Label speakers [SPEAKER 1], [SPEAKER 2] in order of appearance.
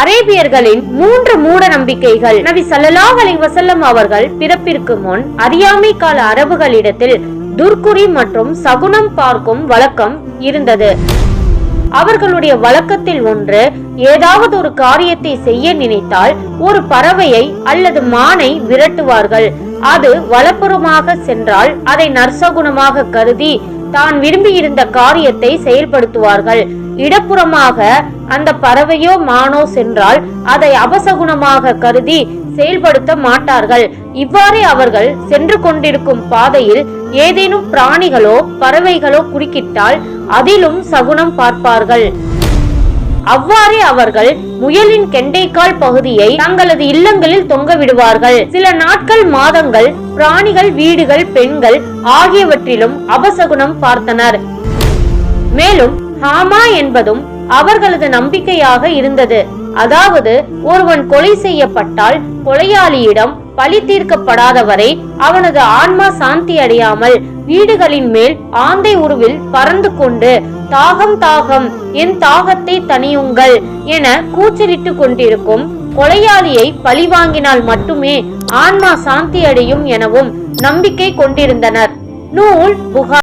[SPEAKER 1] அரேபியர்களின் மூன்று மூட நம்பிக்கைகள் நபி ஸல்லல்லாஹு அலைஹி அவர்கள் பிறப்பிற்கு முன் அறியாமை கால அரபுகளிடத்தில் துர்க்குறி மற்றும் சகுனம் பார்க்கும் வழக்கம் இருந்தது. அவர்களுடைய வழக்கத்தில் ஒன்று ஏதாவது ஒரு காரியத்தை செய்ய நினைத்தால் ஒரு பறவையை அல்லது மானை விரட்டுவார்கள். அது வலப்புறமாக சென்றால் அதை நற்சகுணமாக கருதி தான் விரும்பியிருந்த காரியத்தை செயல்படுத்துவார்கள். இடப்புறமாக அந்த பறவையோ மானோ சென்றால் அதை அபசகுணமாக கருதி செயல்படுத்த மாட்டார்கள். இவ்வாறே அவர்கள் சென்று கொண்டிருக்கும் பாதையில் ஏதேனும் பிராணிகளோ பறவைகளோ குறுக்கிட்டால் அதிலும் சகுனம் பார்ப்பார்கள். அவ்வாறே அவர்கள் முயலின் கெண்டைக்கால் பகுதியை தங்களது இல்லங்களில் தொங்க விடுவார்கள். சில நாட்கள் மாதங்கள் பிராணிகள் வீடுகள் பெண்கள் ஆகியவற்றிலும் அபசகுனம் பார்த்தனர். மேலும் ஹாமா என்பதும் அவர்களது நம்பிக்கையாக இருந்தது. அதாவது ஒருவன் கொலை செய்யப்பட்டால் கொலையாளியிடம் பழி தீர்க்கப்படாதவரை அவனது ஆன்மா சாந்தி அடையாமல் வீடுகளின் மேல் ஆந்தை உருவில் பறந்து கொண்டு தாகம் தாகம் என் தாகத்தை தனியுங்கள் என கூச்சலிட்டு கொண்டிருக்கும் கொலையாளியை பழி வாங்கினால் மட்டுமே ஆன்மா சாந்தி அடையும் எனவும் நம்பிக்கை கொண்டிருந்தனர். நூல் புகார்.